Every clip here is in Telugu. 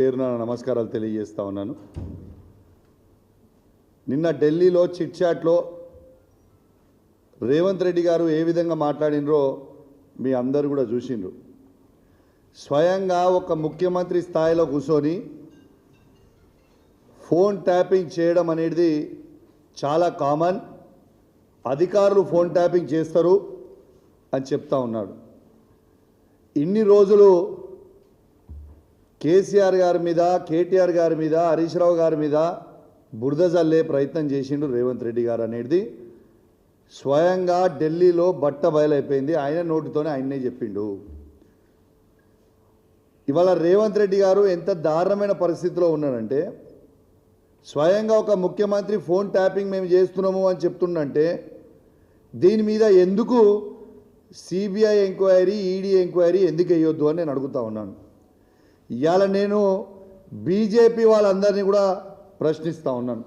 పేరున నమస్కారాలు తెలియజేస్తా ఉన్నాను. నిన్న ఢిల్లీలో చిట్చాట్లో రేవంత్ రెడ్డి గారు ఏ విధంగా మాట్లాడినరో మీ అందరు కూడా చూసిండ్రు. స్వయంగా ఒక ముఖ్యమంత్రి స్థాయిలో కూర్చొని ఫోన్ ట్యాపింగ్ చేయడం అనేది చాలా కామన్. అధికారులు ఫోన్ ట్యాపింగ్ చేస్తారు అని చెప్తా ఉన్నాడు. ఇన్ని రోజులు కేసీఆర్ గారి మీద కేటీఆర్ గారి మీద హరీష్ రావు గారి మీద బురద జల్లే ప్రయత్నం చేసిండు రేవంత్ రెడ్డి గారు అనేది స్వయంగా ఢిల్లీలో బట్ట బయలైపోయింది. ఆయన నోటితోనే ఆయన్నే చెప్పిండు. ఇవాళ రేవంత్ రెడ్డి గారు ఎంత దారుణమైన పరిస్థితిలో ఉన్నారంటే స్వయంగా ఒక ముఖ్యమంత్రి ఫోన్ ట్యాపింగ్ మేము చేస్తున్నాము అని చెప్తుండంటే దీని మీద ఎందుకు సిబిఐ ఎంక్వైరీ ఈడీ ఎంక్వైరీ ఎందుకు వేయొద్దు అని నేను అడుగుతా ఉన్నాను. ఇవాళ నేను బీజేపీ వాళ్ళందరినీ కూడా ప్రశ్నిస్తూ ఉన్నాను.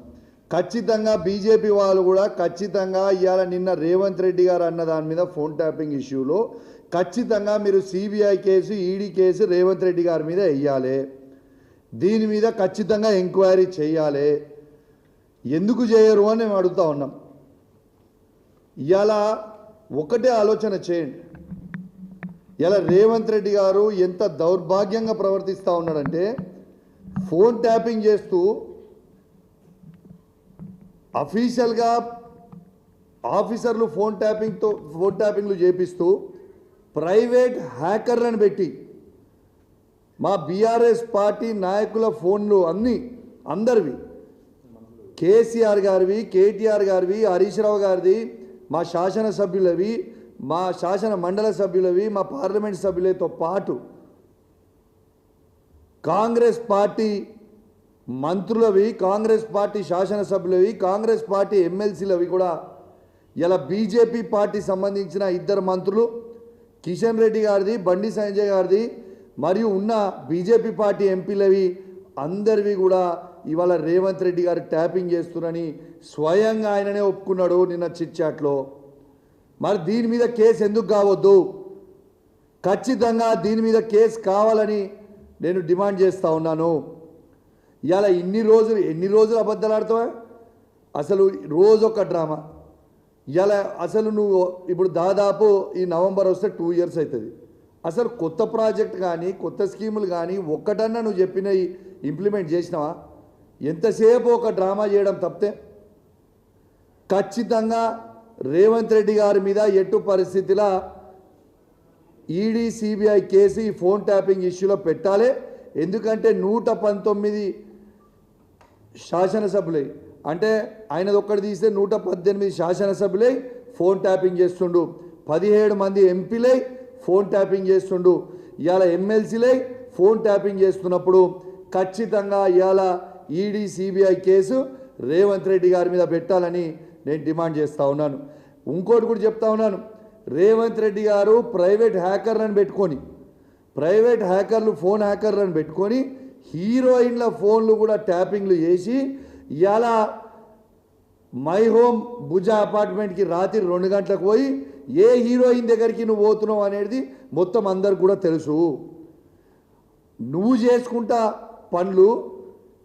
ఖచ్చితంగా బీజేపీ వాళ్ళు కూడా ఖచ్చితంగా ఇవాళ నిన్న రేవంత్ రెడ్డి గారు అన్న దాని మీద ఫోన్ ట్యాపింగ్ ఇష్యూలో ఖచ్చితంగా మీరు CBI case ED case Revanth Reddy గారి మీద వెయ్యాలి దీని మీద ఖచ్చితంగా ఎంక్వైరీ చేయాలి. ఎందుకు చేయరు అని మేము అడుగుతా ఉన్నాం. ఇవాళ ఒకటే ఆలోచన చేయండి. ఇలా రేవంత్ రెడ్డి గారు ఎంత దౌర్భాగ్యంగా ప్రవర్తిస్తూ ఉన్నాడంటే ఫోన్ ట్యాపింగ్ చేస్తూ అఫీషియల్గా ఆఫీసర్లు ఫోన్ ట్యాపింగ్తో ఫోన్ ట్యాపింగ్లు చేపిస్తూ ప్రైవేట్ హ్యాకర్లను పెట్టి మా బీఆర్ఎస్ పార్టీ నాయకుల ఫోన్లు అన్నీ అందరివి. కేసీఆర్ గారివి కేటీఆర్ గారివి హరీష్ రావు గారిది మా శాసనసభ్యులవి మా శాసన మండల సభ్యులవి మా పార్లమెంట్ సభ్యులతో పాటు కాంగ్రెస్ పార్టీ మంత్రులవి కాంగ్రెస్ పార్టీ శాసనసభ్యులవి కాంగ్రెస్ పార్టీ ఎమ్మెల్సీలవి కూడా ఇలా బీజేపీ పార్టీ సంబంధించిన ఇద్దరు మంత్రులు కిషన్ రెడ్డి గారిది బండి సంజయ్ గారిది మరియు ఉన్న బీజేపీ పార్టీ ఎంపీలవి అందరివి కూడా ఇవాళ రేవంత్ రెడ్డి గారు ట్యాపింగ్ చేస్తున్నారని స్వయంగా ఆయననే ఒప్పుకున్నాడు నిన్న చిట్చాట్లో మరి దీని మీద కేసు ఎందుకు కావద్దు? ఖచ్చితంగా దీని మీద కేసు కావాలని నేను డిమాండ్ చేస్తూ ఉన్నాను. ఇలా ఇన్ని రోజులు ఎన్ని రోజులు అబద్ధాలు ఆడతావా? అసలు రోజు ఒక డ్రామా. ఇలా అసలు నువ్వు ఇప్పుడు దాదాపు ఈ నవంబర్ వస్తే టూ ఇయర్స్ అవుతుంది. అసలు కొత్త ప్రాజెక్ట్ కానీ కొత్త స్కీములు కానీ ఒక్కటన్నా నువ్వు చెప్పినవి ఇంప్లిమెంట్ చేసినావా? ఎంతసేపు ఒక డ్రామా చేయడం తప్పితే? ఖచ్చితంగా రేవంత్ రెడ్డి గారి మీద ఎట్టు పరిస్థితిలా ఈడీ సిబిఐ కేసు ఈ ఫోన్ ట్యాపింగ్ ఇష్యూలో పెట్టాలి. ఎందుకంటే నూట పంతొమ్మిది శాసనసభ్యులై అంటే ఆయనది ఒక్కటి తీస్తే నూట పద్దెనిమిది శాసనసభ్యులై ఫోన్ ట్యాపింగ్ చేస్తుండు. పదిహేడు మంది ఎంపీలై ఫోన్ ట్యాపింగ్ చేస్తుండు. ఇవాళ ఎమ్మెల్సీలై ఫోన్ ట్యాపింగ్ చేస్తున్నప్పుడు ఖచ్చితంగా ఇవాళ ED CBI case Revanth Reddy గారి మీద పెట్టాలని నేను డిమాండ్ చేస్తూ ఉన్నాను. ఇంకోటి కూడా చెప్తా ఉన్నాను. రేవంత్ రెడ్డి గారు ప్రైవేట్ హ్యాకర్లను పెట్టుకొని ప్రైవేట్ హ్యాకర్లు ఫోన్ హ్యాకర్లను పెట్టుకొని హీరోయిన్ల ఫోన్లు కూడా ట్యాపింగ్లు చేసి ఇవాళ మై హోమ్ భుజ అపార్ట్మెంట్కి రాత్రి రెండు గంటలకు పోయి ఏ హీరోయిన్ దగ్గరికి నువ్వు పోతున్నావు అనేది మొత్తం అందరికి కూడా తెలుసు. నువ్వు చేసుకుంటా పనులు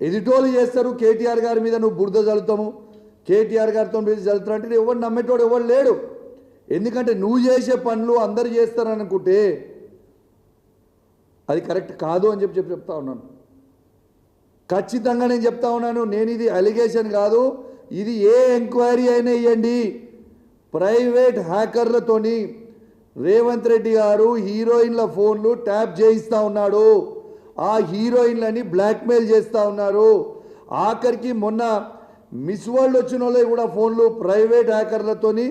ఎదుటోళ్ళు చేస్తారు కేటీఆర్ గారి మీద నువ్వు బురద చల్లుతాము కేటీఆర్ గారితో మీద చల్లుతారు అంటే ఎవరు నమ్మేటోడు ఎవరు లేడు. ఎందుకంటే నువ్వు చేసే పనులు అందరు చేస్తారనుకుంటే అది కరెక్ట్ కాదు అని చెప్పి చెప్పి చెప్తా ఉన్నాను. ఖచ్చితంగా నేను చెప్తా ఉన్నాను నేను ఇది అలిగేషన్ కాదు ఇది ఏ ఎంక్వైరీ అయినా ఇవ్వండి ప్రైవేట్ హ్యాకర్లతోని రేవంత్ రెడ్డి గారు హీరోయిన్ల ఫోన్లు ట్యాప్ చేయిస్తూ ఉన్నాడు. ఆ హీరోయిన్లని బ్లాక్మెయిల్ చేస్తూ ఉన్నారు. ఆఖరికి మొన్న మిస్ వరల్డ్ వచ్చిన వాళ్ళే కూడా ఫోన్లు ప్రైవేట్ హ్యాకర్లతోని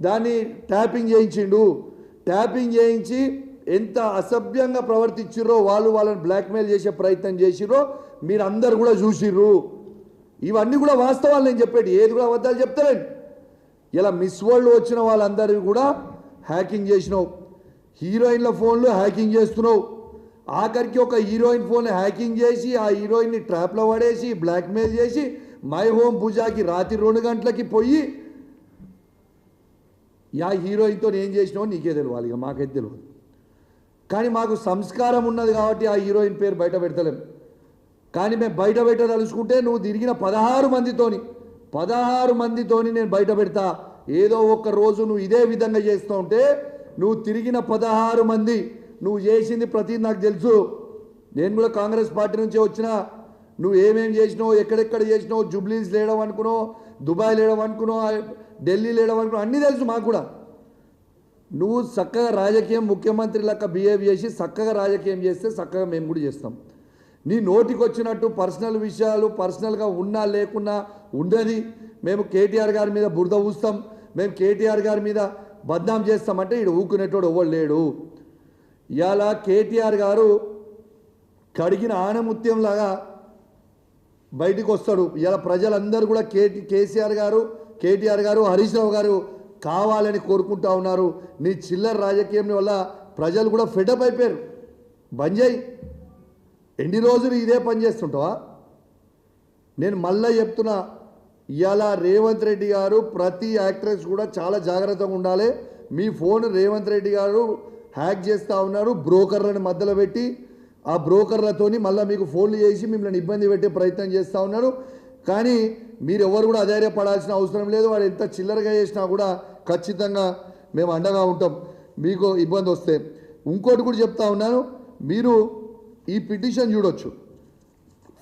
దాన్ని ట్యాపింగ్ చేయించిండు. ట్యాపింగ్ చేయించి ఎంత అసభ్యంగా ప్రవర్తించిర్రో వాళ్ళు వాళ్ళని బ్లాక్మెయిల్ చేసే ప్రయత్నం చేసిరో మీరు అందరు కూడా చూసిర్రు. ఇవన్నీ కూడా వాస్తవాలు నేను చెప్పేటి ఏది కూడా అబద్ధాలు చెప్తారండి ఇలా మిస్ వరల్డ్ వచ్చిన వాళ్ళందరివి కూడా హ్యాకింగ్ చేసినావు. హీరోయిన్ల ఫోన్లు హ్యాకింగ్ చేస్తున్నావు. ఆఖరికి ఒక హీరోయిన్ ఫోన్ హ్యాకింగ్ చేసి ఆ హీరోయిన్ని ట్రాప్లో పడేసి బ్లాక్మెయిల్ చేసి మై హోమ్ పూజాకి రాత్రి రెండు గంటలకి పోయి యా హీరోయిన్తో ఏం చేసినావో నీకే తెలియాలి ఇక మాకైతే తెలియదు కానీ మాకు సంస్కారం ఉన్నది కాబట్టి ఆ హీరోయిన్ పేరు బయట పెడతలేం. కానీ మేము బయట పెట్టదలుచుకుంటే నువ్వు తిరిగిన పదహారు మందితోని పదహారు మందితోని నేను బయట పెడతా. ఏదో ఒక రోజు నువ్వు ఇదే విధంగా చేస్తూ ఉంటే నువ్వు తిరిగిన పదహారు మంది నువ్వు చేసింది ప్రతి నాకు తెలుసు. నేను కూడా కాంగ్రెస్ పార్టీ నుంచే వచ్చిన నువ్వు ఏమేమి చేసినావు ఎక్కడెక్కడ చేసినావు జూబ్లీస్ లేడం అనుకున్నావు దుబాయ్ లేడం అనుకున్నావు ఢిల్లీ లేడం అనుకున్నావు అన్నీ తెలుసు మాకు కూడా. నువ్వు చక్కగా రాజకీయం ముఖ్యమంత్రి లెక్క బిహేవ్ చేసి చక్కగా రాజకీయం చేస్తే చక్కగా మేము కూడా చేస్తాం. నీ నోటికి వచ్చినట్టు పర్సనల్ విషయాలు పర్సనల్గా ఉన్నా లేకున్నా ఉండని మేము కేటీఆర్ గారి మీద బురద ఊస్తాం మేము కేటీఆర్ గారి మీద బద్నాం చేస్తామంటే ఇడు ఊకునేటోడు ఎవడు లేడు. ఇలా కేటీఆర్ గారు కడిగిన ఆనముత్యంలాగా బయటికి వస్తాడు. ఇలా ప్రజలందరూ కూడా కేటీ కేసీఆర్ గారు కేటీఆర్ గారు హరీష్ రావు గారు కావాలని కోరుకుంటా ఉన్నారు. నీ చిల్లర రాజకీయం వల్ల ప్రజలు కూడా ఫెడప్ అయిపోయారు. బంద్ చేయి. ఎన్ని రోజులు ఇదే పని చేస్తుంటావా? నేను మళ్ళీ చెప్తున్నా ఇవాళ రేవంత్ రెడ్డి గారు ప్రతి యాక్ట్రెస్ కూడా చాలా జాగ్రత్తగా ఉండాలి. మీ ఫోన్ రేవంత్ రెడ్డి గారు హ్యాక్ చేస్తూ ఉన్నారు. బ్రోకర్లను మధ్యలో పెట్టి ఆ బ్రోకర్లతోని మళ్ళీ మీకు ఫోన్లు చేసి మిమ్మల్ని ఇబ్బంది పెట్టే ప్రయత్నం చేస్తూ ఉన్నారు కానీ మీరు ఎవరు కూడా అధైర్యపడాల్సిన అవసరం లేదు. వాడు ఎంత చిల్లరగా చేసినా కూడా ఖచ్చితంగా మేము అండగా ఉంటాం. మీకు ఇబ్బంది వస్తే ఇంకోటి కూడా చెప్తా ఉన్నాను. మీరు ఈ పిటిషన్ చూడొచ్చు.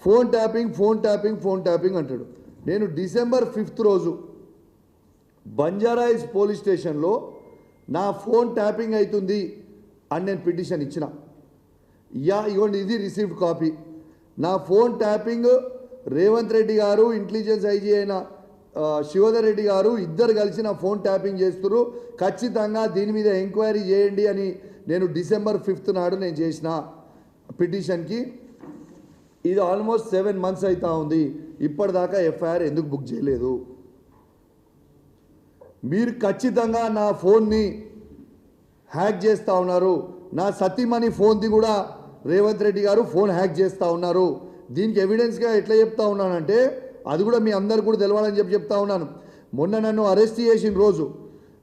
Phone tapping phone tapping phone tapping అంటాడు. నేను డిసెంబర్ ఫిఫ్త్ రోజు బంజారాయిస్ పోలీస్ స్టేషన్లో నా ఫోన్ ట్యాపింగ్ అవుతుంది అని నేను పిటిషన్ ఇచ్చిన. యా ఇవ్వండి ఇది రిసీవ్డ్ కాపీ నా ఫోన్ ట్యాపింగ్ రేవంత్ రెడ్డి గారు ఇంటెలిజెన్స్ ఐజీ అయిన శివధర్ రెడ్డి గారు ఇద్దరు కలిసి నా ఫోన్ ట్యాపింగ్ చేస్తున్నారు ఖచ్చితంగా దీని మీద ఎంక్వైరీ చేయండి అని నేను డిసెంబర్ ఫిఫ్త్ నాడు నేను చేసిన పిటిషన్కి. ఇది ఆల్మోస్ట్ సెవెన్ మంత్స్ అవుతా ఉంది. ఇప్పటిదాకా ఎఫ్ఐఆర్ ఎందుకు బుక్ చేయలేదు? మీరు ఖచ్చితంగా నా ఫోన్ని హ్యాక్ చేస్తూ ఉన్నారు. నా సతీమణి ఫోన్ది కూడా రేవంత్ రెడ్డి గారు ఫోన్ హ్యాక్ చేస్తూ ఉన్నారు. దీనికి ఎవిడెన్స్గా ఎట్లా చెప్తా ఉన్నానంటే అది కూడా మీ అందరు కూడా తెలవాలని చెప్పి చెప్తా ఉన్నాను. మొన్న నన్ను అరెస్ట్ చేసిన రోజు.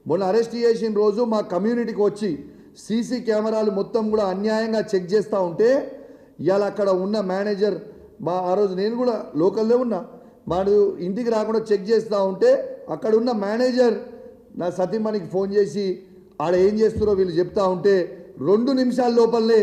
మొన్న అరెస్ట్ చేసిన రోజు మా కమ్యూనిటీకి వచ్చి సీసీ కెమెరాలు మొత్తం కూడా అన్యాయంగా చెక్ చేస్తూ ఉంటే ఇవాళ అక్కడ ఉన్న మేనేజర్ మా ఆ రోజు నేను కూడా లోకల్లో ఉన్నా. వాడు ఇంటికి రాకుండా చెక్ చేస్తూ ఉంటే అక్కడ ఉన్న మేనేజర్ నా సతీమణికి ఫోన్ చేసి ఆడ ఏం చేస్తున్నారో వీళ్ళు చెప్తా ఉంటే రెండు నిమిషాల లోపలనే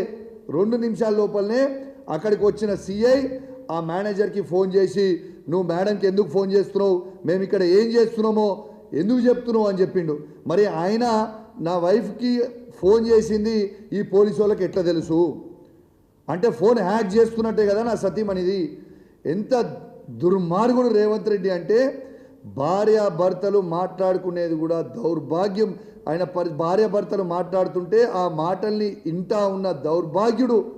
రెండు నిమిషాల లోపలనే అక్కడికి వచ్చిన సిఐ ఆ మేనేజర్కి ఫోన్ చేసి నువ్వు మేడంకి ఎందుకు ఫోన్ చేస్తున్నావు? మేము ఇక్కడ ఏం చేస్తున్నామో? ఎందుకు చెప్తున్నావు? అని చెప్పిండు. మరి ఆయన నా వైఫ్కి ఫోన్ చేసింది ఈ పోలీసు వాళ్ళకి ఎట్లా తెలుసు? అంటే ఫోన్ హ్యాక్ చేస్తున్నట్టే కదా నా సతీమణిది. ఎంత దుర్మార్గుడు రేవంత్ రెడ్డి అంటే భార్య భర్తలు మాట్లాడుకునేది కూడా దౌర్భాగ్యం. ఆయన పరి భార్య భర్తలు మాట్లాడుతుంటే ఆ మాటల్ని ఇంటా ఉన్న దౌర్భాగ్యుడు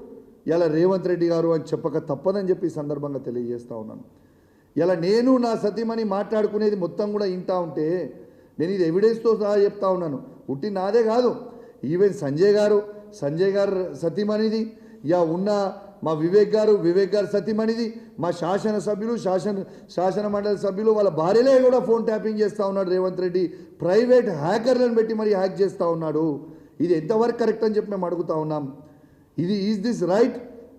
ఇలా రేవంత్ రెడ్డి గారు అని చెప్పక తప్పదని చెప్పి సందర్భంగా తెలియజేస్తూ ఉన్నాను. ఇలా నేను నా సతీమణి మాట్లాడుకునేది మొత్తం కూడా ఇంటా ఉంటే నేను ఇది ఎవిడెన్స్తో సహా చెప్తా ఉన్నాను. ఉట్టి నాదే కాదు. ఈవెన్ సంజయ్ గారు సంజయ్ గారు సతీమణిది యా ఉన్న మా వివేక్ గారు వివేక్ గారు సతీమణిది మా శాసన సభ్యులు శాసన శాసన మండలి సభ్యులు వాళ్ళ భార్యలే కూడా ఫోన్ ట్యాపింగ్ చేస్తూ ఉన్నాడు రేవంత్ రెడ్డి. ప్రైవేట్ హ్యాకర్లను పెట్టి మరి హ్యాక్ చేస్తూ ఉన్నాడు. ఇది ఎంతవరకు కరెక్ట్ అని చెప్పి మేము అడుగుతా ఉన్నాం. ఇది ఈజ్ దిస్ రైట్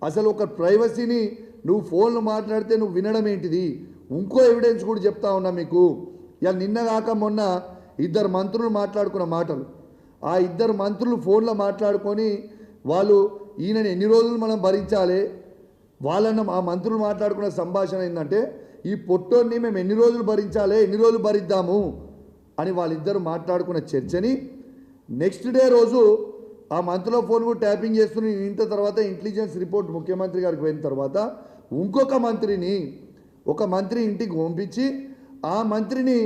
అసలు ఒక ప్రైవసీని నువ్వు ఫోన్లు మాట్లాడితే నువ్వు వినడం ఏంటిది? ఇంకో ఎవిడెన్స్ కూడా చెప్తా ఉన్నా మీకు. ఇక నిన్న కాక మొన్న ఇద్దరు మంత్రులు మాట్లాడుకున్న మాటలు. ఆ ఇద్దరు మంత్రులు ఫోన్లో మాట్లాడుకొని వాళ్ళు ఈయనని ఎన్ని రోజులు మనం భరించాలి? వాళ్ళన్న ఆ మంత్రులు మాట్లాడుకున్న సంభాషణ ఏంటంటే ఈ పొట్టోన్ని మేము ఎన్ని రోజులు భరించాలి ఎన్ని రోజులు భరిద్దాము అని వాళ్ళిద్దరు మాట్లాడుకున్న చర్చని నెక్స్ట్ డే రోజు ఆ మంత్రుల ఫోన్ కూడా ట్యాపింగ్ చేస్తున్న ఇంత తర్వాత ఇంటెలిజెన్స్ రిపోర్ట్ ముఖ్యమంత్రి గారికి పోయిన తర్వాత ఇంకొక మంత్రిని ఒక మంత్రి ఇంటికి పంపించి ఆ మంత్రిని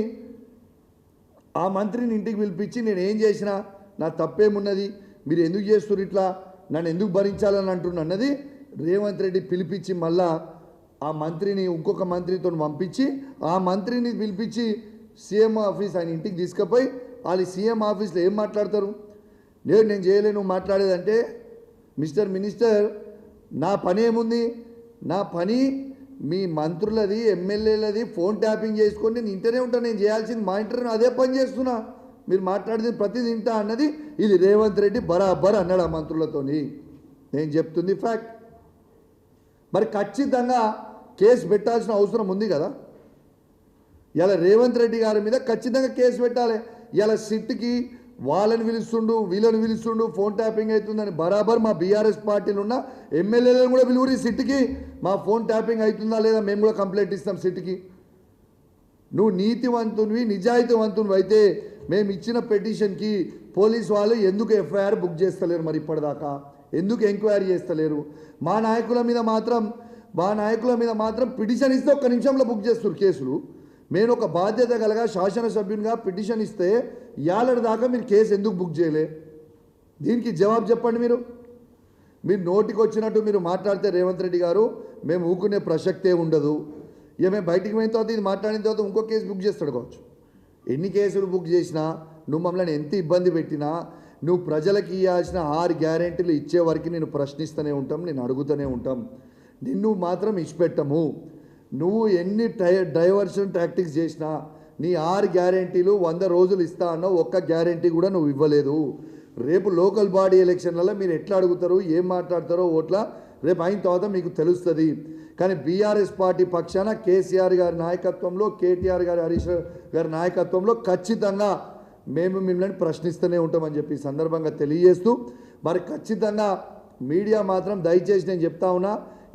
ఆ మంత్రిని ఇంటికి పిలిపించి నేను ఏం చేసినా నా తప్పేమున్నది? మీరు ఎందుకు చేస్తున్నారు ఇట్లా? నన్ను ఎందుకు భరించాలని అంటున్నా అన్నది రేవంత్ రెడ్డి పిలిపించి మళ్ళా ఆ మంత్రిని ఇంకొక మంత్రితో పంపించి ఆ మంత్రిని పిలిపించి సీఎం ఆఫీస్ ఆయన ఇంటికి తీసుకుపోయి వాళ్ళు సీఎం ఆఫీస్లో ఏం మాట్లాడతారు? లేదు నేను చేయలేను మాట్లాడేదంటే మిస్టర్ మినిస్టర్ నా పని ఏముంది? నా పని మీ మంత్రులది ఎమ్మెల్యేలది ఫోన్ ట్యాపింగ్ చేసుకొని నేను ఇంటనే ఉంటాను నేను చేయాల్సింది మా ఇంటర్ అదే పని చేస్తున్నా. మీరు మాట్లాడితే ప్రతి ఇంటా అన్నది ఇది రేవంత్ రెడ్డి బరాబర్ అన్నాడు ఆ మంత్రులతోని. నేను చెప్తుంది ఫ్యాక్ట్. మరి ఖచ్చితంగా కేసు పెట్టాల్సిన అవసరం ఉంది కదా? ఇలా రేవంత్ రెడ్డి గారి మీద ఖచ్చితంగా కేసు పెట్టాలి. ఇలా సిట్కి వాళ్ళని పిలుస్తుండు వీళ్ళని పిలుస్తుండు ఫోన్ ట్యాపింగ్ అవుతుందని బరాబర్ మా బీఆర్ఎస్ పార్టీలు ఉన్న ఎమ్మెల్యేలను కూడా పిలువురి సిట్కి. మా ఫోన్ ట్యాపింగ్ అవుతుందా లేదా మేము కూడా కంప్లైంట్ ఇస్తాం సిట్కి. నువ్వు నీతివంతునివి నిజాయితీవంతునివి అయితే మేము ఇచ్చిన పెటిషన్కి పోలీస్ వాళ్ళు ఎందుకు ఎఫ్ఐఆర్ బుక్ చేస్తలేరు మరి ఇప్పటిదాకా? ఎందుకు ఎంక్వైరీ చేస్తలేరు? మా నాయకుల మీద మాత్రం మా నాయకుల మీద మాత్రం పిటిషన్ ఇస్తే ఒక్క నిమిషంలో బుక్ చేస్తారు కేసులు. నేను ఒక బాధ్యత కలగా శాసనసభ్యునిగా పిటిషన్ ఇస్తే యాలడి దాకా మీరు కేసు ఎందుకు బుక్ చేయలే? దీనికి జవాబు చెప్పండి మీరు. మీరు నోటికి వచ్చినట్టు మీరు మాట్లాడితే రేవంత్ రెడ్డి గారు మేము ఊకునే ప్రసక్తే ఉండదు. ఇక మేము బయటికి పోయిన తర్వాత ఇది మాట్లాడిన తర్వాత ఇంకో కేసు బుక్ చేస్తాడు కావచ్చు. ఎన్ని కేసులు బుక్ చేసినా నువ్వు మమ్మల్ని ఎంత ఇబ్బంది పెట్టినా నువ్వు ప్రజలకు ఇవ్వాల్సిన ఆరు గ్యారెంటీలు ఇచ్చే వరకు నేను ప్రశ్నిస్తూనే ఉంటాం నేను అడుగుతూనే ఉంటాం. నిన్ను మాత్రం ఇచ్చిపెట్టము. నువ్వు ఎన్ని డై డైవర్షన్ టాక్టిక్స్ చేసినా నీ ఆరు గ్యారెంటీలు వంద రోజులు ఇస్తా అన్నావు ఒక్క గ్యారెంటీ కూడా నువ్వు ఇవ్వలేదు. రేపు లోకల్ బాడీ ఎలక్షన్లలో మీరు ఎట్లా అడుగుతారు ఏం మాట్లాడతారో ఓట్ల రేపు అయిన తర్వాత మీకు తెలుస్తుంది. కానీ బీఆర్ఎస్ పార్టీ పక్షాన కేసీఆర్ గారి నాయకత్వంలో కేటీఆర్ గారి హరీష్ రావు గారి నాయకత్వంలో ఖచ్చితంగా మేము మిమ్మల్ని ప్రశ్నిస్తూనే ఉంటామని చెప్పి సందర్భంగా తెలియజేస్తూ మరి ఖచ్చితంగా మీడియా మాత్రం దయచేసి నేను చెప్తా ఉన్నా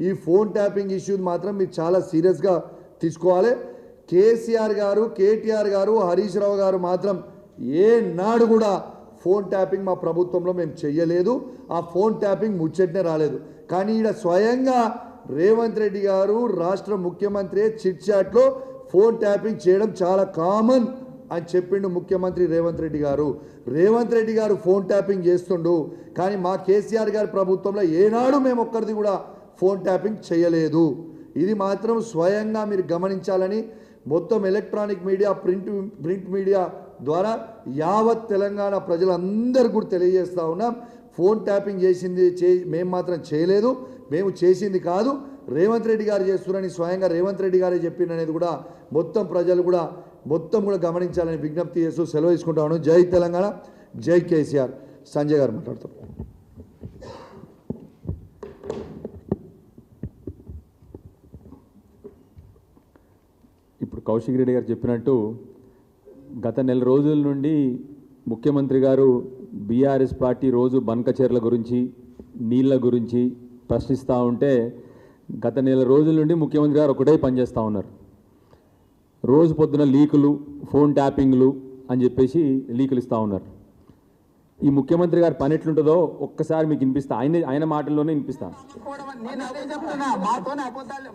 ఈ ఫోన్ ట్యాపింగ్ ఇష్యూ మాత్రం మీరు చాలా సీరియస్గా తీసుకోవాలి. కేసీఆర్ గారు కేటీఆర్ గారు హరీష్ రావు గారు మాత్రం ఏ నాడు కూడా ఫోన్ ట్యాపింగ్ మా ప్రభుత్వంలో మేము చెయ్యలేదు. ఆ ఫోన్ ట్యాపింగ్ ముచ్చటనే రాలేదు. కానీ ఈడ స్వయంగా రేవంత్ రెడ్డి గారు రాష్ట్ర ముఖ్యమంత్రి చిట్ చాట్లో ఫోన్ ట్యాపింగ్ చేయడం చాలా కామన్ అని చెప్పిండు ముఖ్యమంత్రి రేవంత్ రెడ్డి గారు. రేవంత్ రెడ్డి గారు ఫోన్ ట్యాపింగ్ చేస్తుండు. కానీ మా కేసీఆర్ గారి ప్రభుత్వంలో ఏనాడు మేము ఒక్కరిది కూడా ఫోన్ ట్యాపింగ్ చేయలేదు. ఇది మాత్రం స్వయంగా మీరు గమనించాలని మొత్తం electronic media print print media ద్వారా యావత్ తెలంగాణ ప్రజలందరూ కూడా తెలియజేస్తా ఉన్నాం. ఫోన్ ట్యాపింగ్ చేసింది చే మేము మాత్రం చేయలేదు. మేము చేసింది కాదు. రేవంత్ రెడ్డి గారు చేస్తున్నారని స్వయంగా రేవంత్ రెడ్డి గారే చెప్పిండనేది కూడా మొత్తం ప్రజలు కూడా మొత్తం కూడా గమనించాలని విజ్ఞప్తి చేస్తూ సెలవు తీసుకుంటాను జై తెలంగాణ జై కేసీఆర్. సంజయ్ గారు మాట్లాడుతారు ఇప్పుడు కౌశిక్ రెడ్డి గారు చెప్పినట్టు గత నెల రోజుల నుండి ముఖ్యమంత్రి గారు బీఆర్ఎస్ పార్టీ రోజు బంకచర్ల గురించి నీళ్ళ గురించి ప్రశ్నిస్తూ ఉంటే గత నెల రోజుల నుండి ముఖ్యమంత్రి గారు ఒకటే పనిచేస్తూ ఉన్నారు. రోజు పొద్దున లీకులు ఫోన్ ట్యాపింగ్లు అని చెప్పేసి లీకులు ఇస్తూ ఉన్నారు. ఈ ముఖ్యమంత్రి గారి పని ఎట్లుంటుందో ఒక్కసారి మీకు వినిపిస్తా. ఆయన ఆయన మాటల్లోనే వినిపిస్తాను నేను అదే చెప్తున్నా అబద్ధాలు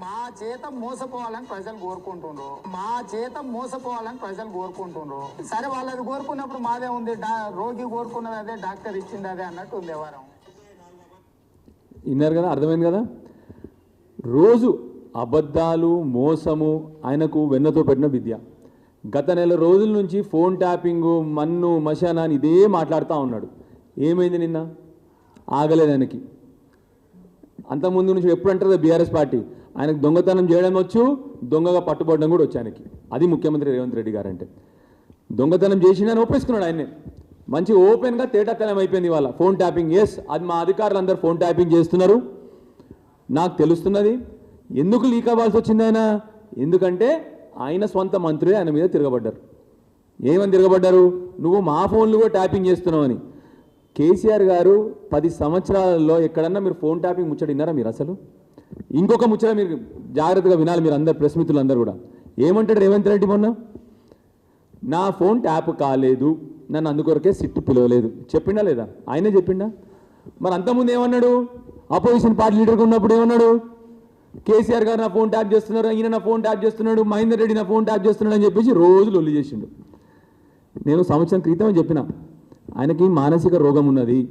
మా చేత మోసపోవాలని ప్రజలు కోరుకుంటుండ్రు. మా చేత మోసపోవాలని ప్రజలు కోరుకుంటుండ్రు. సరే వాళ్ళది కోరుకున్నప్పుడు మాదే ఉంది డా- రోగి కోరుకున్నది అదే డాక్టర్ ఇచ్చింది అదే అన్నట్టు ఉంది ఎవరం విన్నారు కదా అర్థమైంది కదా? రోజు అబద్ధాలు మోసము ఆయనకు వెన్నతో పెట్టిన విద్య. గత నెల రోజుల నుంచి ఫోన్ ట్యాపింగు మన్ను మశానా అని ఇదే మాట్లాడుతూ ఉన్నాడు. ఏమైంది నిన్న? ఆగలేదు ఆయనకి. అంతకుముందు నుంచి ఎప్పుడు అంటారు బీఆర్ఎస్ పార్టీ? ఆయనకు దొంగతనం చేయడం వచ్చు దొంగగా పట్టుబడడం కూడా వచ్చి ఆయనకి. అది ముఖ్యమంత్రి రేవంత్ రెడ్డి గారు అంటే దొంగతనం చేసిందని ఒప్పేసుకున్నాడు ఆయన్ని. మంచి ఓపెన్గా తేటతనం అయిపోయింది వాళ్ళ ఫోన్ ట్యాపింగ్ ఎస్ అది మా అధికారులు అందరు ఫోన్ ట్యాపింగ్ చేస్తున్నారు. నాకు తెలుస్తున్నది. ఎందుకు లీక్ అవ్వాల్సి వచ్చింది ఆయన? ఎందుకంటే ఆయన సొంత మంత్రులే ఆయన మీద తిరగబడ్డారు. ఏమని తిరగబడ్డారు? నువ్వు మా ఫోన్లు కూడా ట్యాపింగ్ చేస్తున్నావు అని. కేసీఆర్ గారు పది సంవత్సరాలలో ఎక్కడన్నా మీరు ఫోన్ ట్యాపింగ్ ముచ్చడిన్నారా మీరు అసలు? ఇంకొక ముచ్చట మీరు జాగ్రత్తగా వినాలి మీరు అందరు ప్రెస్ మిత్రులు అందరూ కూడా. ఏమంటాడు రేవంత్ రెడ్డి మొన్న? నా ఫోన్ ట్యాప్ కాలేదు. నన్ను అందుకొరకే సిట్టు పిలవలేదు. చెప్పిండా లేదా? ఆయనే చెప్పిండా? మరి అంతకుముందు ఏమన్నాడు? అపోజిషన్ పార్టీ లీడర్గా ఉన్నప్పుడు ఏమన్నాడు? కేసీఆర్ గారు నా ఫోన్ ట్యాప్ చేస్తున్నారు ఈయన నా ఫోన్ ట్యాప్ చేస్తున్నాడు మహేందర్ రెడ్డి నా ఫోన్ ట్యాప్ చేస్తున్నాడు అని చెప్పేసి రోజు లొల్లి చేసిండు. నేను సంవత్సరం క్రితం చెప్పిన ఆయనకి మానసిక రోగం ఉన్నది.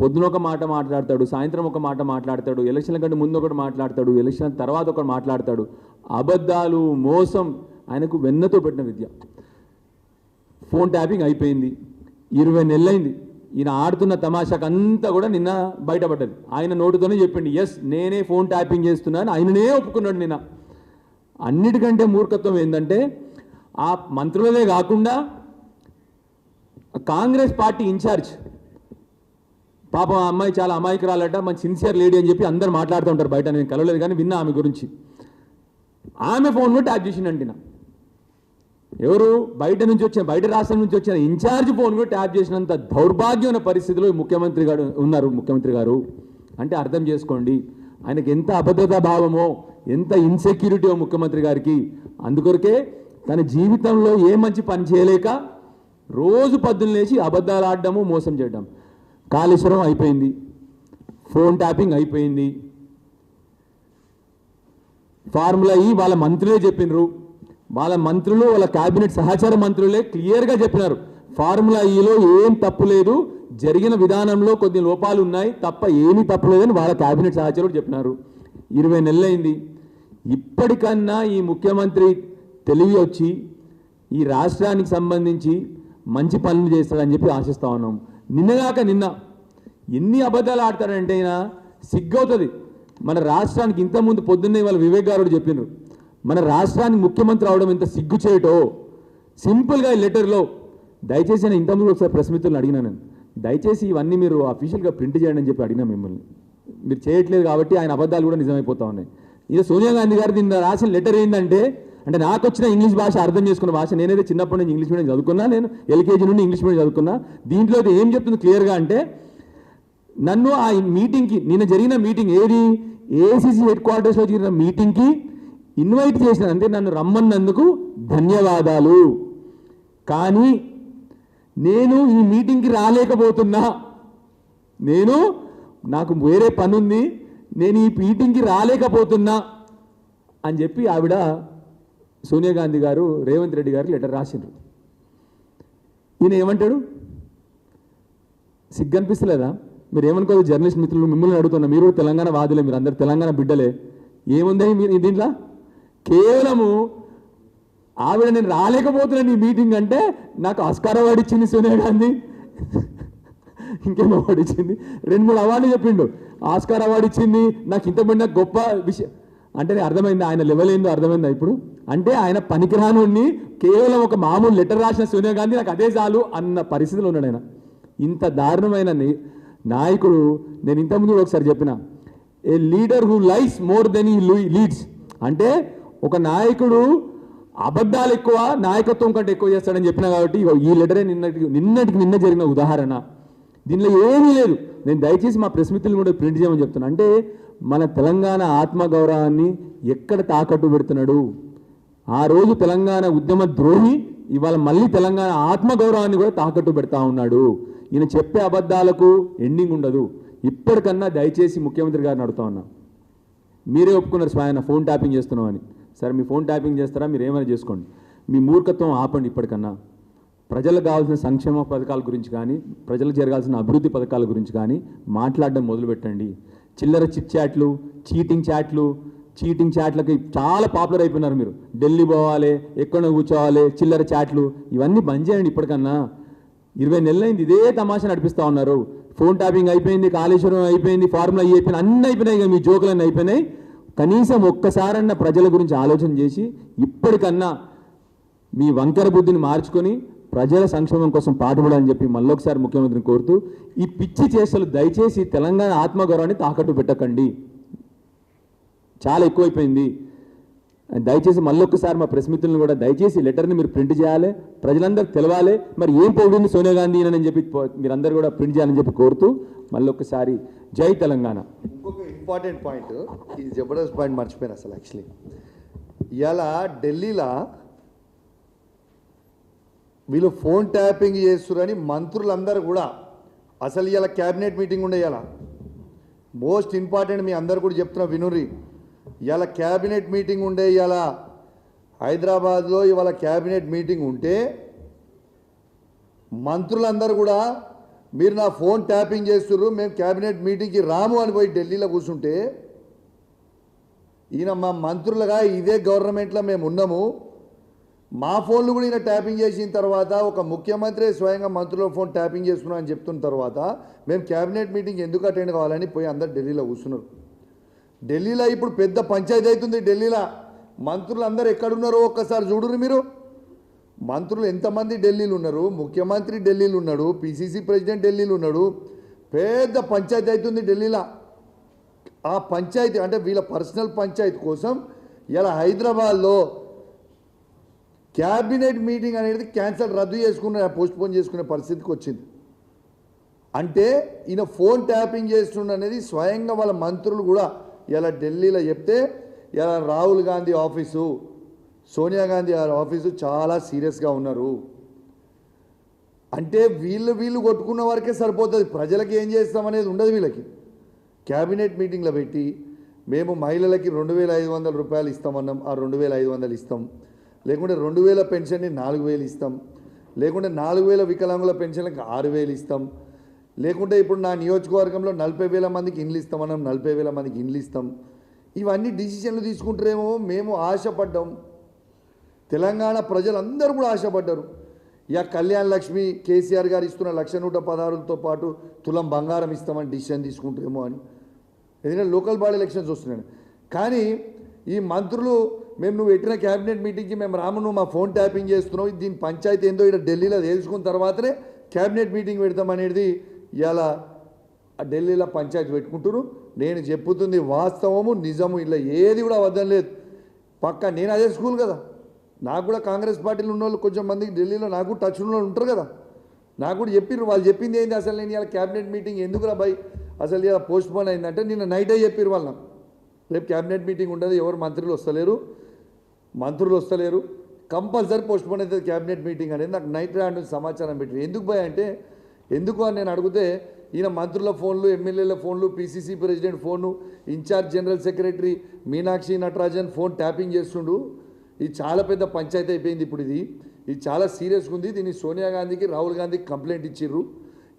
పొద్దున ఒక మాట మాట్లాడతాడు సాయంత్రం ఒక మాట మాట్లాడతాడు ఎలక్షన్ల కంటే ముందు ఒకటి మాట్లాడతాడు ఎలక్షన్ తర్వాత ఒకటి మాట్లాడతాడు. అబద్ధాలు మోసం ఆయనకు వెన్నతో పెట్టిన విద్య. ఫోన్ ట్యాపింగ్ అయిపోయింది. ఇరవై నెలలైంది. ఈయన ఆడుతున్న తమాషాకు అంతా కూడా నిన్న బయటపడ్డది. ఆయన నోటితోనే చెప్పిండు ఎస్ నేనే ఫోన్ ట్యాపింగ్ చేస్తున్నాను. ఆయననే ఒప్పుకున్నాడు నిన్న. అన్నిటికంటే మూర్ఖత్వం ఏంటంటే ఆ మంత్రులనే కాకుండా కాంగ్రెస్ పార్టీ ఇన్ఛార్జ్. పాపం ఆ అమ్మాయి చాలా అమాయకురాలట మంచి సిన్సియర్ లేడీ అని చెప్పి అందరు మాట్లాడుతూ ఉంటారు బయట. నేను కలవలేదు కానీ విన్నా ఆమె గురించి. ఆమె ఫోన్లో ట్యాప్ చేసిండండి నా ఎవరు? బయట నుంచి వచ్చిన బయట రాష్ట్రం నుంచి వచ్చిన ఇన్ఛార్జ్ ఫోన్ కూడా ట్యాప్ చేసినంత దౌర్భాగ్యమైన పరిస్థితిలో ముఖ్యమంత్రి గారు ఉన్నారు ముఖ్యమంత్రి గారు. అంటే అర్థం చేసుకోండి ఆయనకి ఎంత అభద్రతా భావమో ఎంత ఇన్సెక్యూరిటీ ముఖ్యమంత్రి గారికి. అందుకొరకే తన జీవితంలో ఏ మంచి పని చేయలేక రోజు పద్దులు లేచి అబద్ధాలు ఆడడము మోసం చేయడం. కాళేశ్వరం అయిపోయింది ఫోన్ ట్యాపింగ్ అయిపోయింది. ఫార్ములా ఈ వాళ్ళ మంత్రులే చెప్పినారు. వాళ్ళ మంత్రులు వాళ్ళ కేబినెట్ సహచార మంత్రులే క్లియర్గా చెప్పినారు. ఫార్ములా ఈలో e ఏం తప్పు లేదు. జరిగిన విధానంలో కొద్ది లోపాలు ఉన్నాయి. తప్ప ఏమీ తప్పు లేదని వాళ్ళ కేబినెట్ సహచరులు చెప్పినారు. ఇరవై నెలలైంది. ఇప్పటికన్నా ఈ ముఖ్యమంత్రి తెలివి వచ్చి ఈ రాష్ట్రానికి సంబంధించి మంచి పనులు చేస్తాడని చెప్పి ఆశిస్తా ఉన్నాం. నిన్నగాక నిన్న ఎన్ని అబద్ధాలు ఆడతాడంటే ఆయన సిగ్గవుతుంది. మన రాష్ట్రానికి ఇంతకుముందు పొద్దున్నే వాళ్ళ వివేక్ గారు చెప్పినారు. మన రాష్ట్రానికి ముఖ్యమంత్రి అవడం ఎంత సిగ్గు చేయటో సింపుల్గా ఈ లెటర్లో దయచేసి నేను ఇంతకుముందు ఒకసారి ప్రెస్ మిత్రులను అడిగినా నేను దయచేసి ఇవన్నీ మీరు అఫీషియల్గా ప్రింట్ చేయండి అని చెప్పి అడిగినా మిమ్మల్ని. మీరు చేయట్లేదు కాబట్టి ఆయన అబద్ధాలు కూడా నిజమైపోతా ఉన్నాయి. ఇది సోనియా గాంధీ గారు దీన్ని రాసిన లెటర్ ఏంటంటే అంటే నాకు వచ్చిన ఇంగ్లీష్ భాష అర్థం చేసుకున్న భాష నేనైతే చిన్నప్పటి నుంచి ఇంగ్లీష్ మీడియం చదువుకున్నా నేను ఎల్కేజీ నుండి ఇంగ్లీష్ మీడియం చదువుకున్నా. దీంట్లో అయితే ఏం చెప్తుంది క్లియర్గా అంటే నన్ను ఆ మీటింగ్కి నిన్న జరిగిన మీటింగ్ ఏది? ఏసీసీ హెడ్ క్వార్టర్స్లో జరిగిన మీటింగ్కి ఇన్వైట్ చేసిన అంటే నన్ను రమ్మన్నందుకు ధన్యవాదాలు. కానీ నేను ఈ మీటింగ్కి రాలేకపోతున్నా. నేను నాకు వేరే పని ఉంది నేను ఈ మీటింగ్కి రాలేకపోతున్నా అని చెప్పి ఆవిడ సోనియా గాంధీ గారు రేవంత్ రెడ్డి గారికి లెటర్ రాసిండ్రు. ఈయన ఏమంటాడు? సిగ్గు అనిపిస్తలేదా మీరు ఏమనుకోదు జర్నలిస్ట్ మిత్రులు మిమ్మల్ని అడుగుతున్నా మీరు తెలంగాణ వాదులే మీరు అందరు తెలంగాణ బిడ్డలే. ఏముంది మీరు దీంట్లో? కేవలము ఆవిడ నేను రాలేకపోతున్నాను ఈ మీటింగ్ అంటే నాకు ఆస్కార్ అవార్డు ఇచ్చింది సోనియా గాంధీ. ఇంకేం అవార్డు ఇచ్చింది? రెండు మూడు అవార్డులు చెప్పిండు. ఆస్కార్ అవార్డు ఇచ్చింది. నాకు ఇంతమంది నాకు గొప్ప విషయం. అంటే అర్థమైంది? ఆయన లెవెల్ ఏందో అర్థమైందా ఇప్పుడు? అంటే ఆయన పనికిరానుడిని కేవలం ఒక మామూలు లెటర్ రాసిన సోనియా గాంధీ నాకు అదే చాలు అన్న పరిస్థితిలో ఉన్నాడు ఆయన. ఇంత దారుణమైన నాయకుడు నేను ఇంతకుముందు కూడా ఒకసారి చెప్పిన. A leader who lies more than he leads. అంటే ఒక నాయకుడు అబద్ధాలు ఎక్కువ నాయకత్వం కంటే ఎక్కువ చేస్తాడని చెప్పిన కాబట్టి ఈ లెటరే నిన్నటికి నిన్నటికి నిన్న జరిగిన ఉదాహరణ. దీనిలో ఏమీ లేదు. నేను దయచేసి మా ప్రెస్ మిత్రులు కూడా ప్రింట్ చేయమని చెప్తున్నా. అంటే మన తెలంగాణ ఆత్మగౌరవాన్ని ఎక్కడ తాకట్టు పెడుతున్నాడు? ఆ రోజు తెలంగాణ ఉద్యమ ద్రోహి ఇవాళ మళ్ళీ తెలంగాణ ఆత్మగౌరవాన్ని కూడా తాకట్టు పెడతా ఉన్నాడు. ఈయన చెప్పే అబద్ధాలకు ఎండింగ్ ఉండదు. ఇప్పటికన్నా దయచేసి ముఖ్యమంత్రి గారిని అడుగుతా ఉన్నా. మీరే ఒప్పుకున్నారు స్వయాన ఫోన్ ట్యాపింగ్ చేస్తున్నామని సరే మీ ఫోన్ ట్యాపింగ్ చేస్తారా? మీరు ఏమైనా చేసుకోండి. మీ మూర్ఖత్వం ఆపండి ఇప్పటికన్నా. ప్రజలకు కావాల్సిన సంక్షేమ పథకాల గురించి కానీ ప్రజలకు జరగాల్సిన అభివృద్ధి పథకాల గురించి కానీ మాట్లాడడం మొదలుపెట్టండి. చిల్లర చిట్ చాట్లు చీటింగ్ చాట్లు చీటింగ్ చాట్లకి చాలా పాపులర్ అయిపోయినారు మీరు. ఢిల్లీ పోవాలి ఎక్కడ కూర్చోవాలి చిల్లర చాట్లు ఇవన్నీ బంద్ చేయండి ఇప్పటికన్నా. ఇరవై నెలలైంది ఇదే తమాషా నడిపిస్తా ఉన్నారు. ఫోన్ ట్యాపింగ్ అయిపోయింది కాళేశ్వరం అయిపోయింది ఫార్ములా అయిపోయింది అన్నీ అయిపోయినాయి ఇక మీ జోకులన్నీ అయిపోయినాయి. కనీసం ఒక్కసారన్న ప్రజల గురించి ఆలోచన చేసి ఇప్పటికన్నా మీ వంకర బుద్ధిని మార్చుకొని ప్రజల సంక్షేమం కోసం పాటుపడాలని చెప్పి మళ్ళొకసారి ముఖ్యమంత్రిని కోరుతూ ఈ పిచ్చి చేష్టలు దయచేసి తెలంగాణ ఆత్మగౌరవాన్ని తాకట్టు పెట్టకండి. చాలా ఎక్కువైపోయింది. దయచేసి మళ్ళొక్కసారి మా ప్రెస్ మిత్రులను కూడా దయచేసి లెటర్ని మీరు ప్రింట్ చేయాలి. ప్రజలందరూ తెలవాలి. మరి ఏం పొగిడింది సోనియా గాంధీ అని చెప్పి మీరందరూ కూడా ప్రింట్ చేయాలని చెప్పి కోరుతూ మళ్ళొక్కసారి జై తెలంగాణ. ఇంకొక ఇంపార్టెంట్ పాయింట్. ఇది జబర్దస్త్ పాయింట్ మర్చిపోయాను అసలు యాక్చువల్లీ ఇవాళ ఢిల్లీలో వీళ్ళు ఫోన్ ట్యాపింగ్ చేస్తురని మంత్రులందరూ కూడా అసలు ఇలా క్యాబినెట్ మీటింగ్ ఉండే ఇవాళ మోస్ట్ ఇంపార్టెంట్ మీ అందరు కూడా చెప్తున్నా వినురి. ఇవాళ క్యాబినెట్ మీటింగ్ ఉండే ఇలా హైదరాబాద్లో ఇవాళ క్యాబినెట్ మీటింగ్ ఉంటే మంత్రులందరూ కూడా మీరు నా ఫోన్ ట్యాపింగ్ చేస్తుర్రు మేము క్యాబినెట్ మీటింగ్కి రాము అని పోయి ఢిల్లీలో కూర్చుంటే ఈయన మా మంత్రులుగా ఇదే గవర్నమెంట్లో మేము ఉన్నాము. మా ఫోన్లు కూడా ఈయన ట్యాపింగ్ చేసిన తర్వాత ఒక ముఖ్యమంత్రి స్వయంగా మంత్రుల ఫోన్ ట్యాపింగ్ చేస్తున్నాం అని చెప్తున్న తర్వాత మేము క్యాబినెట్ మీటింగ్ ఎందుకు అటెండ్ కావాలని పోయి అందరు ఢిల్లీలో కూర్చున్నారు. ఢిల్లీలో ఇప్పుడు పెద్ద పంచాయతీ అవుతుంది ఢిల్లీలో. మంత్రులు అందరు ఎక్కడున్నారో ఒక్కసారి చూడురు మీరు. మంత్రులు ఎంతమంది ఢిల్లీలో ఉన్నారు? ముఖ్యమంత్రి ఢిల్లీలో ఉన్నాడు పిసిసి ప్రెసిడెంట్ ఢిల్లీలో ఉన్నాడు. పెద్ద పంచాయతీ అవుతుంది ఢిల్లీలో. ఆ పంచాయతీ అంటే వీళ్ళ పర్సనల్ పంచాయతీ కోసం ఇలా హైదరాబాద్లో క్యాబినెట్ మీటింగ్ అనేది క్యాన్సల్ రద్దు చేసుకునే పోస్ట్పోన్ చేసుకునే పరిస్థితికి వచ్చింది. అంటే ఈయన ఫోన్ ట్యాపింగ్ చేస్తుండ అనేది స్వయంగా వాళ్ళ మంత్రులు కూడా ఇలా ఢిల్లీలో చెప్తే ఇలా రాహుల్ గాంధీ ఆఫీసు సోనియా గాంధీ గారి ఆఫీసు చాలా సీరియస్గా ఉన్నారు. అంటే వీళ్ళు వీళ్ళు కొట్టుకున్న వరకే సరిపోతుంది. ప్రజలకి ఏం చేస్తామనేది ఉండదు వీళ్ళకి. క్యాబినెట్ మీటింగ్లో పెట్టి మేము మహిళలకి రెండు వేల ఐదు వందల రూపాయలు ఇస్తామన్నాం. ఆ రెండు వేల ఐదు వందలు ఇస్తాం. లేకుంటే రెండు వేల పెన్షన్ని నాలుగు వేలు ఇస్తాం. లేకుంటే నాలుగు వేల వికలాంగుల పెన్షన్లకు ఆరు వేలు ఇస్తాం. లేకుంటే ఇప్పుడు నా నియోజకవర్గంలో నలభై వేల మందికి ఇండ్లు ఇస్తామన్నాం. నలభై వేల మందికి ఇండ్లు ఇస్తాం. ఇవన్నీ డిసిషన్లు తీసుకుంటారేమో మేము ఆశపడ్డాం. తెలంగాణ ప్రజలందరూ కూడా ఆశపడ్డారు. ఇక కళ్యాణ్ లక్ష్మి కేసీఆర్ గారు ఇస్తున్న లక్ష నూట పదహారులతో పాటు తులం బంగారం ఇస్తామని డిసిషన్ తీసుకుంటారేమో అని. ఎందుకంటే లోకల్ బాడీ ఎలక్షన్స్ వస్తున్నాయి. కానీ ఈ మంత్రులు మేము నువ్వు పెట్టిన క్యాబినెట్ మీటింగ్కి మేము రామును మా ఫోన్ ట్యాపింగ్ చేస్తున్నావు దీని పంచాయతీ ఏందో ఇక్కడ ఢిల్లీలో తెలుసుకున్న తర్వాతనే క్యాబినెట్ మీటింగ్ పెడతామనేది ఇలా ఢిల్లీలో పంచాయతీ పెట్టుకుంటున్నారు. నేను చెప్పుతుంది వాస్తవము నిజము ఇలా ఏది కూడా అబద్ధం లేదు. పక్క నేను అదే స్కూల్ కదా. నాకు కూడా కాంగ్రెస్ పార్టీలో ఉన్న వాళ్ళు కొంచెం మందికి ఢిల్లీలో నాకు కూడా టచ్ ఉన్న వాళ్ళు ఉంటారు కదా. నాకు కూడా చెప్పిర్రు వాళ్ళు చెప్పింది ఏంది అసలు నేను ఇలా క్యాబినెట్ మీటింగ్ ఎందుకురా బై అసలు ఇలా పోస్ట్ పోన్ అయిందంటే నిన్న నైటే చెప్పిర్రు వాళ్ళు నాకు. రేపు క్యాబినెట్ మీటింగ్ ఉండదు ఎవరు మంత్రులు వస్తలేరు. మంత్రులు వస్తలేరు. కంపల్సరీ పోస్ట్ పోన్ అవుతుంది క్యాబినెట్ మీటింగ్ అనేది. నాకు నైట్ రాండ్ సమాచారం పెట్టి ఎందుకు భయ అంటే ఎందుకు అని నేను అడిగితే ఈయన మంత్రుల ఫోన్లు ఎమ్మెల్యేల ఫోన్లు PCC president phone incharge general secretary Meenakshi Natarajan phone tapping చేస్తుండు. ఇది చాలా పెద్ద పంచాయతీ అయిపోయింది ఇప్పుడు ఇది. ఇది చాలా సీరియస్గా ఉంది. దీన్ని సోనియా గాంధీకి రాహుల్ గాంధీకి కంప్లైంట్ ఇచ్చిర్రు.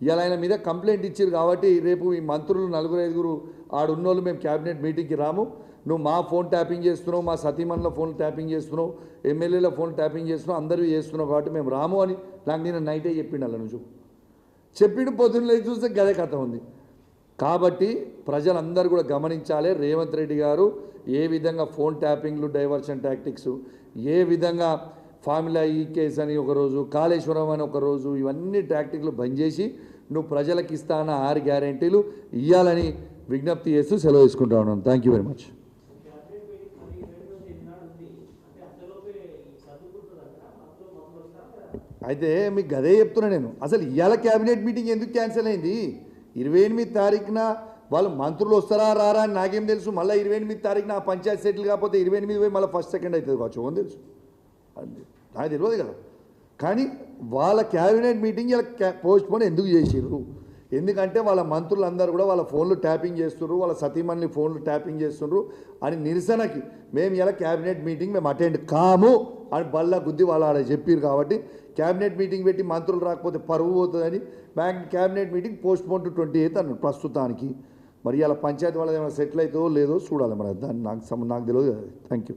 ఇలా ఆయన మీద కంప్లైంట్ ఇచ్చారు కాబట్టి రేపు ఈ మంత్రులు నలుగురు ఐదుగురు ఆడున్నోళ్ళు మేము క్యాబినెట్ మీటింగ్కి రాము. నువ్వు మా ఫోన్ ట్యాపింగ్ చేస్తున్నావు మా సతీమణుల ఫోన్ ట్యాపింగ్ చేస్తున్నావు ఎమ్మెల్యేల ఫోన్ ట్యాపింగ్ చేస్తున్నావు అందరూ చేస్తున్నావు కాబట్టి మేము రాము అని నాకు నేను నైటే చెప్పిండు అలా నువ్వు చెప్పిండు పొద్దున్న లేచి చూస్తే గదే కథ ఉంది. కాబట్టి ప్రజలందరూ కూడా గమనించాలి. రేవంత్ రెడ్డి గారు ఏ విధంగా ఫోన్ ట్యాపింగ్లు డైవర్షన్ టాక్టిక్స్ ఏ విధంగా ఫార్ములా ఈ కేస్ అని ఒకరోజు కాళేశ్వరం అని ఒకరోజు ఇవన్నీ టాక్టిక్లు బంద్ చేసి నువ్వు ప్రజలకు ఇస్తాన ఆరు గ్యారంటీలు ఇవ్వాలని విజ్ఞప్తి చేస్తూ సెలవు తీసుకుంటా ఉన్నాను థ్యాంక్ యూ వెరీ మచ్ అయితే మీకు గదే చెప్తున్నా నేను. అసలు ఇవాళ క్యాబినెట్ మీటింగ్ ఎందుకు క్యాన్సిల్ అయింది? ఇరవై ఎనిమిది తారీఖున వాళ్ళు మంత్రులు వస్తారా రారా అని నాకేం తెలుసు. మళ్ళీ ఇరవై ఎనిమిది తారీఖున ఆ పంచాయతీ సెటిల్ కాకపోతే ఇరవై ఎనిమిది పోయి మళ్ళీ ఫస్ట్ సెకండ్ అవుతుంది కావచ్చు. ఓన్ తెలుసు. నాకు తెలియదు కదా. కానీ వాళ్ళ క్యాబినెట్ మీటింగ్ ఇలా పోస్ట్ పోన్ ఎందుకు చేసిర్రు? ఎందుకంటే వాళ్ళ మంత్రులందరూ కూడా వాళ్ళ ఫోన్లు ట్యాపింగ్ చేస్తున్నారు వాళ్ళ సతీమణి ఫోన్లు ట్యాపింగ్ చేస్తున్నారు అని నిరసనకి మేము ఇలా క్యాబినెట్ మీటింగ్ మేము అటెండ్ కాము అని బల్ల గుద్ది వాళ్ళు ఆడ చెప్పారు కాబట్టి క్యాబినెట్ మీటింగ్ పెట్టి మంత్రులు రాకపోతే పరువు పోతుందని bank cabinet meeting postpone to twenty eighth అన్నాడు ప్రస్తుతానికి. మరి ఇలా పంచాయతీ వాళ్ళది ఏమైనా సెటిల్ అవుతుందో లేదో చూడాలి మరి. దాన్ని నాకు నాకు తెలియదు థ్యాంక్ యూ.